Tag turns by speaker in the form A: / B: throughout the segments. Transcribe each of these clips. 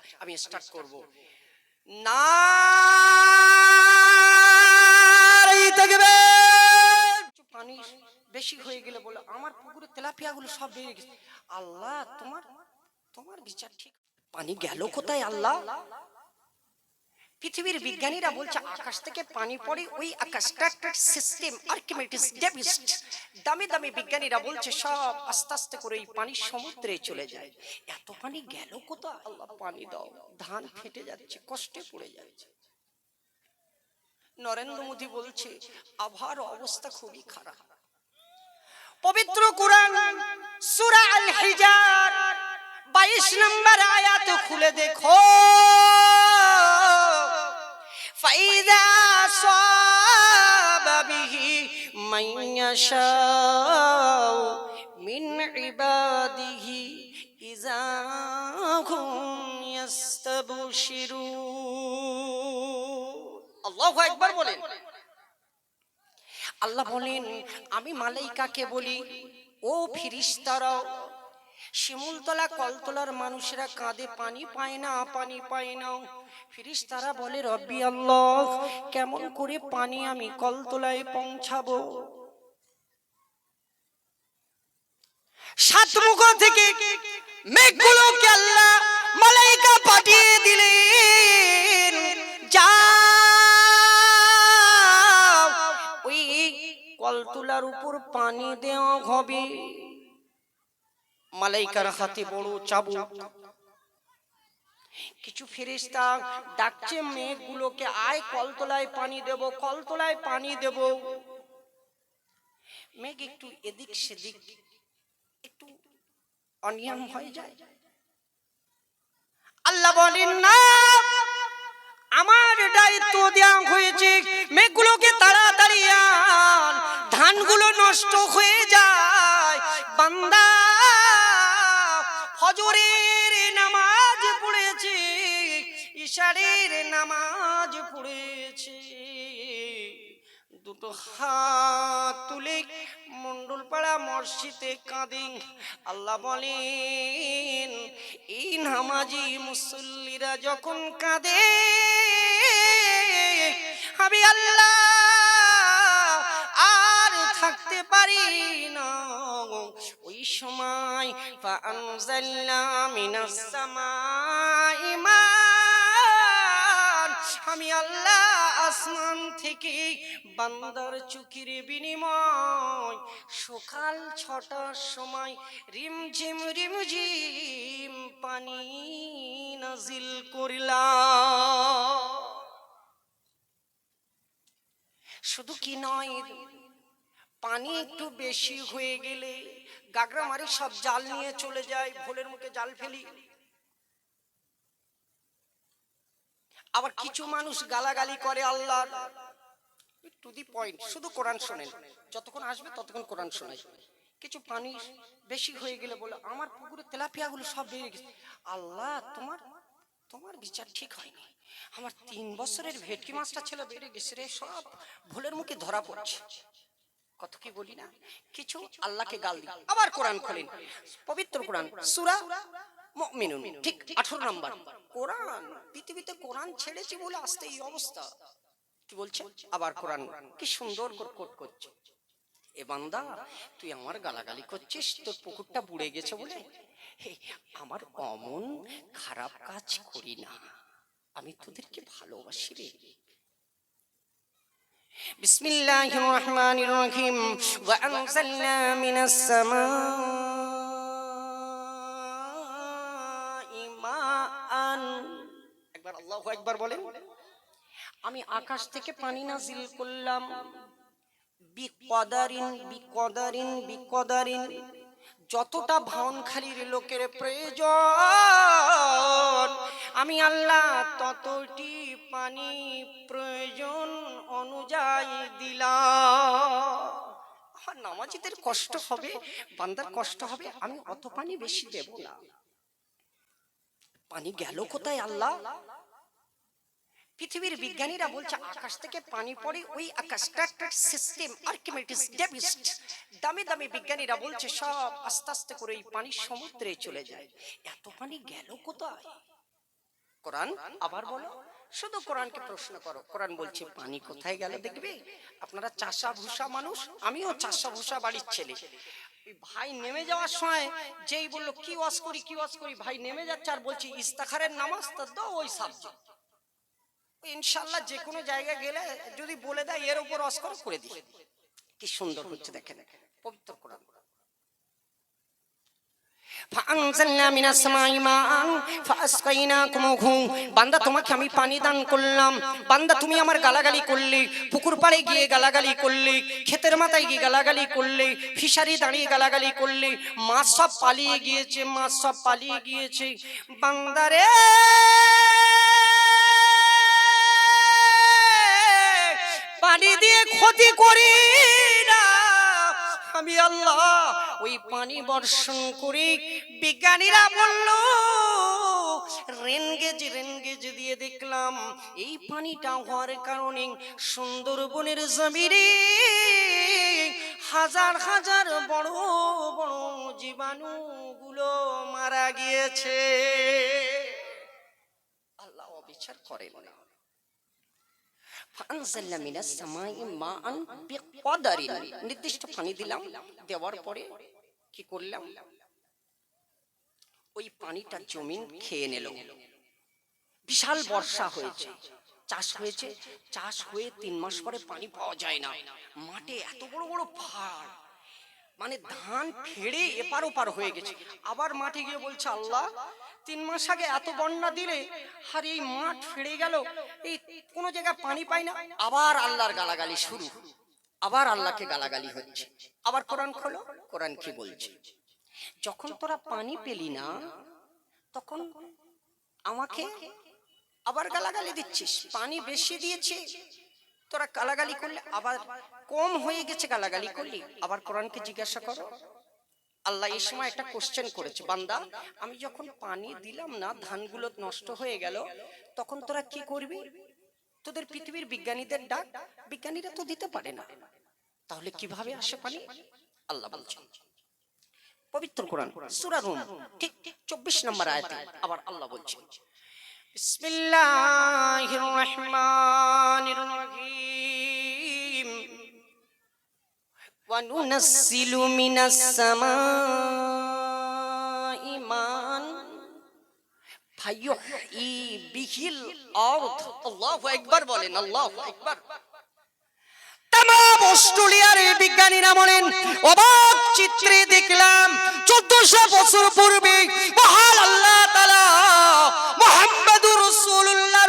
A: আচ্ছা আমি স্টার্ট করব। না পানি বেশি হয়ে গেলে বলে, আমার পুকুরে তেলাপিয়া গুলো সব বেরিয়ে গেছে। আল্লাহ, তোমার তোমার বিচার ঠিক। পানি গেল কোথায়, আল্লাহ? পৃথিবীর বিজ্ঞানীরা বলছে আকাশ থেকে পানি পড়ে ওই একটা সিস্টেম আর্কিমেটিস ডেভিস্ট দামি দামি বিজ্ঞানীরা বলছে সব আস্তে আস্তে করে এই পানি সমুদ্রে চলে যায়। এত পানি গেল কোথায়? আল্লাহ পানি দাও ধান ফেটে যাচ্ছে কষ্টে পড়ে যাচ্ছে। নরেন্দ্র মোদী বলছে আবহাওয়ার অবস্থা খুবই খারাপ। পবিত্র কোরআন সূরা আল হিজার 22 নম্বর আয়াত খুলে দেখো। ফাইদা সাবা বিহি মান ইয়াশাউ মিন ইবাদিহি ইযা হুম ইয়াস্তাবশিরুন আল্লাহু আকবার বলেন। আল্লাহ বলেন আমি মালাইকাকে বলি ও ফিরিস্তারাও শিমুলতলা কলতলার মানুষেরা কাঁদে, পানি পায় না, পানি পায় না। ফিরিস্তারা বলে, রব্বি আল্লাহ, কেমন করে পানি আমি কলতলায় পৌঁছাবো? সাত মুখ থেকে মেঘগুলোকে মালাইকা পাঠিয়ে দিলেন, যা, ওই কলতুলার উপর পানি দেওয়া হবে। মালাইকার হাতে বড় চাবুক। কিছু ফেরেশতা ডাকছে মেঘগুলোকে আয় কলতলায় পানি দেব কলতলায় পানি দেব। মেঘ একটু এদিক সেদিক একটু অনিয়ম হয়ে যায়। আল্লাহ বলেন না আমার দায়িত্ব দেওয়া হয়েছে। মেঘগুলোকে তাড়াতাড়ি আন। ধানগুলো নষ্ট হয়ে ফজরের নামাজ পড়েছে, ইশারের নামাজ পড়েছে। দুটো হাত তুলে মন্ডল পাড়া মসজিদে কাঁদে। আল্লাহ বলেন, এই নামাজি মুসল্লিরা যখন কাঁদে, আমি আল্লাহ আর থাকতে পারি না। আমি আল্লাহ আসমান থেকে বান্দার চুকির বিনিময়, সকাল ছটার সময় রিমঝিম রিমঝিম পানি নাজিল করিলাম। শুধু কি নয় পানি একটু বেশি হয়ে গেলে গাগরা মারি সব জাল নিয়ে চলে যায় ভোলের মুখে জাল ফেলি। আবার কিছু মানুষ গালাগালি করে আল্লাহ টু দি পয়েন্ট শুধু কোরআন শোনেন। যতক্ষণ আসবে ততক্ষণ কোরআন শোনাই। কিছু পানি বেশি হয়ে গেলে বলে আমার পুকুরে তেলাপিয়া গুলো সব বেরিয়ে গেছে। আল্লাহ তোমার তোমার বিচার ঠিক হয়নি। আমার তিন বছরের ভেটকি মাছটা ছেলে বেড়ে গেছে রে সব ভুলের মুখে ধরা পড়ছে। কত কি বলি না? কিছু আল্লাহকে গাল দিই। আবার কোরআন খোলেন। পবিত্র কোরআন। সূরা মুমিনুন। ঠিক 18 নাম্বার। কোরআন। পৃথিবীতে কোরআন ছেড়েছি বলে আসতে এই অবস্থা। কি বলছে? আবার কোরআন। কি সুন্দর করে কোট করছে। এ বান্দা তুই আমার গালাগালি করছিস? তোর পুকুরটা বুড়ে গেছে বলে? আমার অমন খারাপ কাজ করি না। আমি তোদেরকে ভালোবাসি রে। بسم الله الرحمن الرحيم وأنزلنا من السماء ماء একবার আল্লাহু একবার বলেন আমি আকাশ থেকে পানি নাজিল করলাম বিকদারিন বিকদারিন বিকদারিন যতটা ভাওনখালির লোকের প্রয়োজন আমি আল্লাহ ততটি পানি প্রয়োজন অনুযায়ী দিলাম নামাজিদের কষ্ট হবে, বান্দার কষ্ট হবে, আমি অত পানি বেশি দেব না। পানি গেল কোথায় আল্লাহ? পৃথিবীর বিজ্ঞানীরা বলছে, আকাশ থেকে পানি পড়ে ওই আকাশটা একটা সিস্টেম আর্কিমেটিস ডেভিস্ট দামি দামি বিজ্ঞানীরা বলছে, সব আস্তে আস্তে করে এই পানি সমুদ্রে চলে যায়। এত পানি গেল কোথায়? কোরআন আবার বলো। শুধু কোরআনকে প্রশ্ন করো। কোরআন বলছে, পানি কোথায় গেল দেখবে? আপনারা চাষা ভুষা মানুষ, আমিও চাষা ভুষা বাড়ির ছেলে। ভাই নেমে যাওয়ার সময় যেই বলল, কি ওয়াজ করি, কি ওয়াজ করি? ভাই নেমে যাচ্ছে আর বলছি, ইস্তাখারের নামাজ তো দাও ওই সাবজেক্ট ইনশাল্লাহ যে কোনো জায়গায় গেলে যদি বলে দেয়, এর উপর অস্কর করে দিই। কি সুন্দর হচ্ছে দেখেন। পবিত্র কোরআন। فأنزلنا من السماء ماء فأسقيناكموه বান্দা তোমাকে আমি পানি দান করলাম বান্দা তুমি আমার গালাগালি করলে পুকুর পাড়ে গিয়ে গালাগালি করলে ক্ষেতের মাথায় গিয়ে গালাগালি করলে ফিশারি দাঁড়িয়ে গালাগালি করলে মাছ সব পালিয়ে গিয়েছে মাছ সব পালিয়ে গিয়েছে বান্দারে পানি দিয়ে ক্ষতি করি না আমি আল্লাহ। ওই পানি বর্ষণ করি বিজ্ঞানীরা বলল, রেনগেজ রেনগেজ দিয়ে দেখলাম, এই পানিটা হওয়ার কারণে সুন্দরবনের জমিরে হাজার হাজার বড় বড় জীবাণুগুলো মারা গিয়েছে। আল্লাহ অবিচার করেন না। নির্দিষ্ট পানি দিলাম, দেওয়ার পরে কি করলাম? ওই পানিটা জমিন খেয়ে নিল। বিশাল বর্ষা হয়েছে। চাষ হয়েছে। চাষ হয়ে তিন মাস পরে পানি পাওয়া যায় না। মাঠে এত বড় বড় পাহাড়। মানে ধান ফেড়ে এপার ওপার হয়ে গেছে। আবার মাঠে গিয়ে বলছে, আল্লাহ, তিন মাস আগে এত বন্যা দিলে আর এই মাঠ ফেড়ে গেল, এই কোনো জায়গায় পানি পাই না? আবার আল্লাহর গালাগালি শুরু। আবার আল্লাহকে গালাগালি হচ্ছে। আবার কোরআন খোলো, কোরআন কি বলছে? যখন তোরা পানি পেলি না, তখন আমাকে আবার গালাগালি দিচ্ছিস। পানি বেশি দিয়েছে, তোরা গালাগালি করলে আবার কম হয়ে গেছে গালাগালি করলি, আবার কোরআনকে জিজ্ঞাসা করো। আল্লাহ এই সময় একটা কোশ্চেন করেছে, বান্দা, আমি যখন পানি দিলাম না, ধানগুলো নষ্ট হয়ে গেল, তখন তোরা কি করবি? তোদের পৃথিবীর বিজ্ঞানীদের ডাক, বিজ্ঞানীরা তো দিতে পারে না। তাহলে কীভাবে আসে পানি? আল্লাহ বলছেন, পবিত্র কোরআন, সূরা রুম, ঠিক ঠিক 24 নম্বর আয়াতে, আবার আল্লাহ বলছেন, বিসমিল্লাহির রহমানির রহিম। وننزل من السماء ماء فيحيي به الأرض الله أكبر বলেন আল্লাহু আকবার তাম অস্ট্রেলিয়ার এই বিজ্ঞানীরা বলেন অবাক চিত্রে দেখলাম চোদ্দশো বছর পূর্বে মহান আল্লাহ তালা মোহাম্মদুর রসুল্লাহর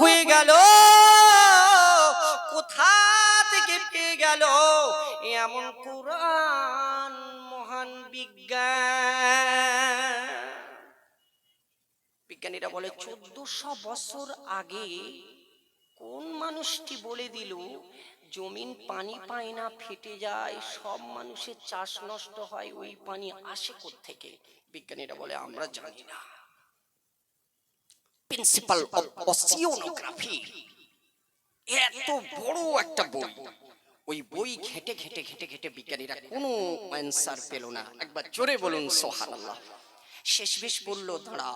A: হয়ে গেল। কোথা থেকে পেয়ে গেল? এমন কোরআন মহান বিজ্ঞান। বিজ্ঞানীরা বলে, চোদ্দশো বছর আগে কোন মানুষটি বলে দিল, জমিন পানি পায় না, ফেটে যায়, সব মানুষের চাষ নষ্ট হয়, ওই পানি আসে থেকে বিজ্ঞানীরা বলে, আমরা জানি না। প্রিন্সিপাল অফ অসিওনোগ্রাফি এত বড় একটা বই। ওই বই ঘেটে ঘেটে ঘেটে ঘেটে বিজ্ঞানীরা কোনো অ্যান্সার পেল না। একবার জোরে বলুন সোহানাল্লাহ শেষ বেশ বলল, দাঁড়া,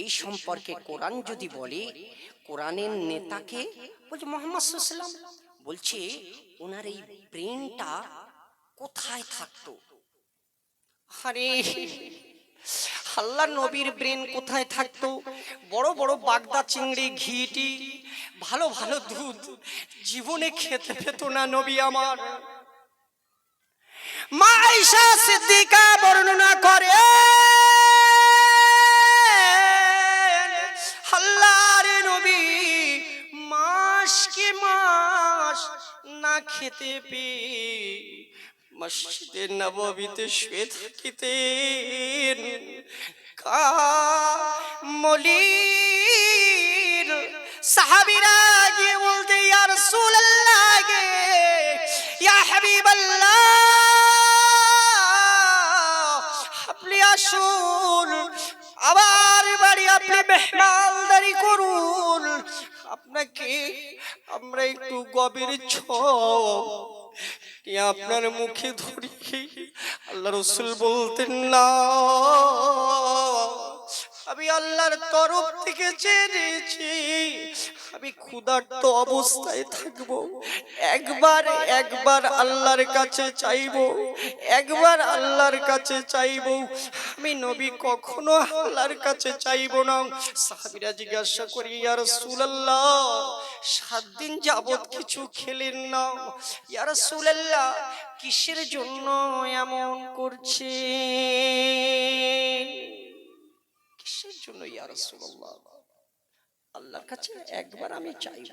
A: এই সম্পর্কে কোরআন যদি বলে, কোরআনের নেতাকে বলছে মোহাম্মদ সাল্লাম বলছে, ওনার এই ব্রেনটা কোথায় থাকতো? আরে আল্লাহ নবীর ব্রেন কোথায় থাকতো? বড় বড় বাগদা চিংড়ি, ঘিটি, ভালো ভালো দুধ। জীবনে খেতে পেত না নবী আমার। মা সিদ্দিকা বর্ণনা করে আল্লাহর নবী মাস কি মাস না খেতে পেয়ে মসজিদের নববীতে শুয়ে থাকিতেন। কামলির সাহাবিরা গিয়ে বলতে, ইয়া রাসূলুল্লাহ গে ইয়া হাবিবাল্লাহ, আপনি আসুন। আবার বাড়ি আপনি মেহমানদারি করুন। আপনাকে আমরা একটু গভীর ছ আপনার মুখে ধরি? আল্লাহ রসুল বলতেন না আমি আল্লাহর তরফ থেকে জেনেছি আমি ক্ষুধার্ত অবস্থায় থাকব। একবার একবার আল্লাহর কাছে চাইব একবার আল্লাহর কাছে চাইব আমি নবী কখনো আল্লাহর কাছে চাইব না। সাহাবীরা জিজ্ঞাসা করি, ইয়া রাসূলুল্লাহ, সাত দিন যাবত কিছু খেলেন না। ইয়া রাসূলুল্লাহ, কিসের জন্য এমন করছে কিসের জন্য, ইয়া রাসূলুল্লাহ, আল্লাহর কাছে একবার আমি চাইব।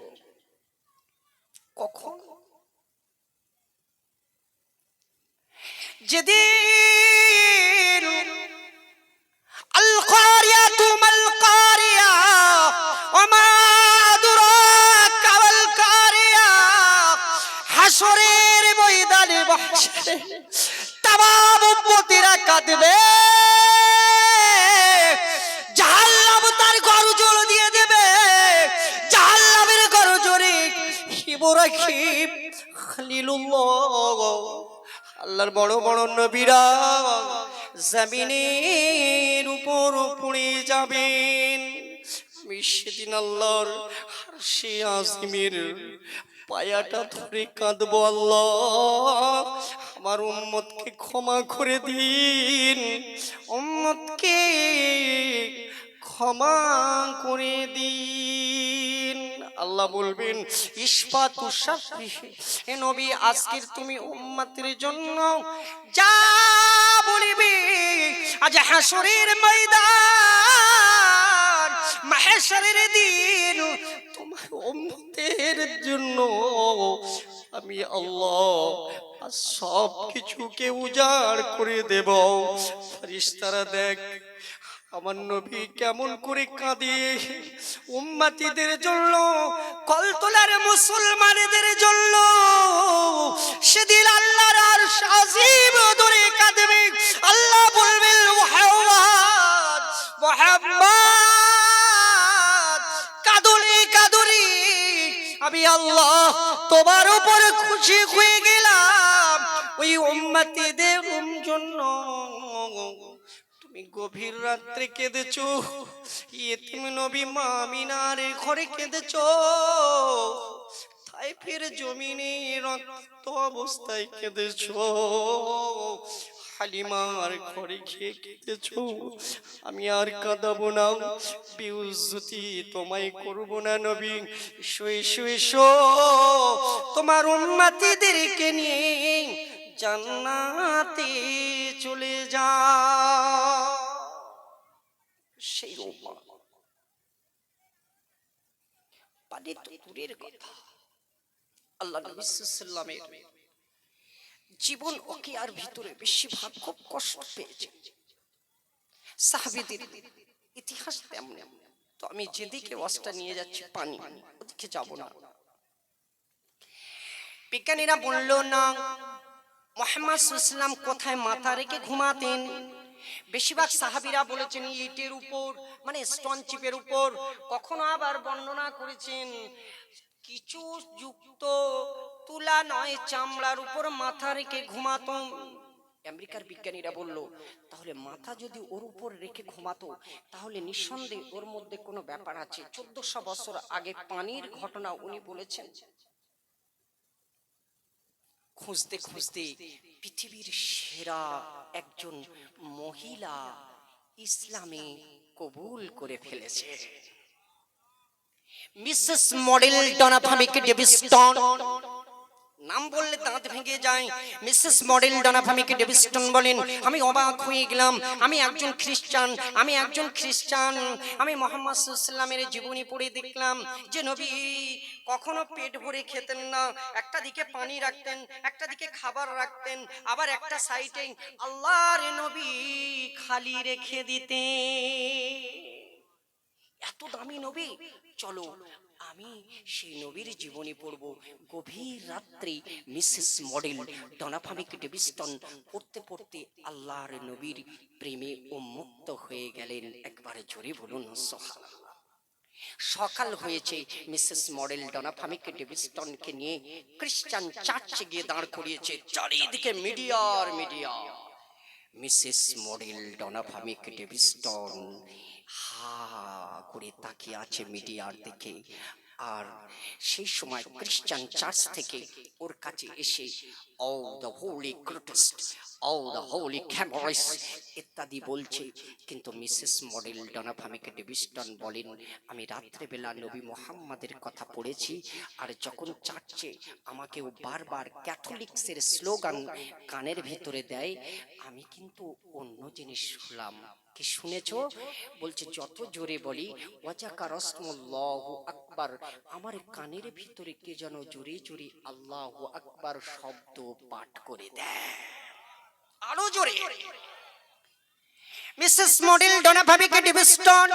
A: কখন? যেদিন তামাম উম্মতিরা কাঁদবে। জাহান্নাম তার গরজল দিয়ে দেবে। জাহান্নামের গরজরে ইব্রাহিম খলিলুল্লাহ। আল্লাহর বড় বড় নবীরা জমিনের উপর পড়ে যাবেন। সেদিন আল্লাহর সে পায়াটা ধরে কাঁদবো আল্লাহ। আমার উম্মতকে ক্ষমা করে দিন। উম্মতকে ক্ষমা করে দিন। আল্লাহ বলবেন ইস্পাত এ নবী আজকের তুমি উম্মতের জন্য যা বলিবি আজ হাসরের ময়দান মাহেশ্বরের দিন তোমার উম্মতের জন্য আমি আল্লাহ সব কিছুকে উজাড় করে দেব। ফেরেশতারা দেখ, আমার নবী কেমন করে কাঁদে। উম্মাতিদের জন্য, কলতলার মুসলমানদের জন্য, সেদিন আল্লাহর আমি আল্লাহ, তোমার উপর খুশি হয়ে গেলাম। ওই উম্মতিদের জন্য। তুমি গভীর রাত্রে কেঁদেছো। ইয়েতিম নবী মামিনার ঘরে কেঁদেছো। তাই ফের জমিনে রক্ত অবস্থায় কেঁদেছো। হালিমার ঘরে খেয়ে কেঁদেছো? আমি আর কাঁদাবো না। বিউজ্জতি তোমায় করব না নবী। এসো এসো এসো তোমার উন্মাতিদেরকে নিয়ে জান্নাতে চলে যা। সেই পানি তো কথা। আল্লাহ নবী সাল্লামের জীবন ওকে আর ভিতরে বেশিরভাগ খুব কষ্ট পেয়েছে। সাহাবিদের ইতিহাস তেমন। তো আমি যেদিকে ওয়াজটা নিয়ে যাচ্ছি পানি, ওদিকে যাব না। বিজ্ঞানীরা বলল, না, মোহাম্মদ ইসলাম কোথায় মাথা রেখে ঘুমাতেন? বেশিরভাগ সাহাবিরা বলেছেন, ইটের উপর মানে স্টোন চিপের উপর। কখনো আবার বর্ণনা করেছেন, কিছু যুক্ত তুলা নয়, চামড়ার উপর মাথা রেখে ঘুমাতো। আমেরিকার বিজ্ঞানীরা বলল, তাহলে মাথা যদি ওর উপর রেখে ঘুমাতো, তাহলে নিঃসন্দেহে ওর মধ্যে কোনো ব্যাপার আছে। চোদ্দশো বছর আগে পানির ঘটনা উনি বলেছেন। খুঁজতে খুঁজতে পৃথিবীর সেরা একজন মহিলা ইসলামে কবুল করে ফেলেছে। মিসেস মডেল ডনাফামিক ডেভিস্টন। নাম বললে দাঁত ভেঙে যায়। মিসেস মডেল ডনাফামিকে ডেভিস্টন বলেন, আমি অবাক হয়ে গেলাম। আমি একজন খ্রিস্টান, আমি একজন খ্রিস্টান। আমি মোহাম্মদ সাল্লামের জীবনী পড়ে দেখলাম যে নবী কখনো পেট ভরে খেতেন না। একটা দিকে পানি রাখতেন, একটা দিকে খাবার রাখতেন, আবার একটা সাইডে আল্লাহর নবী খালি রেখে দিতেন। এত দামি নবী। চলো আমি সেই নবীর জীবনী পড়ব। গভীর রাত্রে মিসেস মডেল ডনাফামিক ডেভিস্টন পড়তে পড়তে আল্লাহর নবীর প্রেমে উন্মুক্ত হয়ে গেলেন। একবারে জোরে বলুন সোহান সকাল হয়েছে, মিসেস মডেল ডনা ফামিকে ডেভিস্টনকে নিয়ে খ্রিস্টান চার্চে গিয়ে দাঁড় করিয়েছে। চারিদিকে মিডিয়ার মিডিয়া মিসেস মডেল ডনা ফামিক ডেভিস্টন হা করে তাকিয়ে আছে মিডিয়ার দিকে। আর সেই সময় খ্রিস্টান চার্চ থেকে ওর কাছে এসে ও দ্য হোলি ক্রোটেস্ট ও দ্য হোলি ক্যামরিস ইত্যাদি বলছে। কিন্তু মিসেস মডেল ডনাফামিকে ডেভিস্টন বলেন, আমি রাত্রেবেলা নবী মোহাম্মদের কথা পড়েছি, আর যখন চার্চে আমাকেও বারবার ক্যাথলিক্সের স্লোগান কানের ভেতরে দেয়, আমি কিন্তু অন্য জিনিস শুনলাম। কি শুনেছো? বলছে, যত জোরে বলি ওয়াজাকা আকবার। আমার কানের ভিতরে কে যেন জোরে জোরে আল্লাহ আকবার শব্দ পাঠ করে দেয়। আরও জোরে। মিসেস মডেল ডোনা ভাবিকে ডিভিস্টন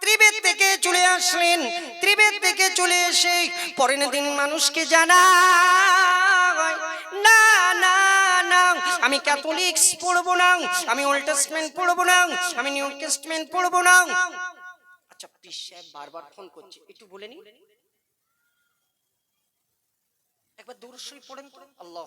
A: ত্রিবেদ থেকে চলে আসলেন। ত্রিবেদ থেকে চলে এসে পরের দিন মানুষকে জানা আমি ক্যাথলিক্স পড়ব না। আমি ওল্ড টেস্টমেন্ট পড়ব না। আমি নিউ টেস্টমেন্ট পড়ব না। আচ্ছা পিস সাহেব বারবার ফোন করছে। একটু বলে নি একবার দূরস্বই পড়েন তো। আল্লাহ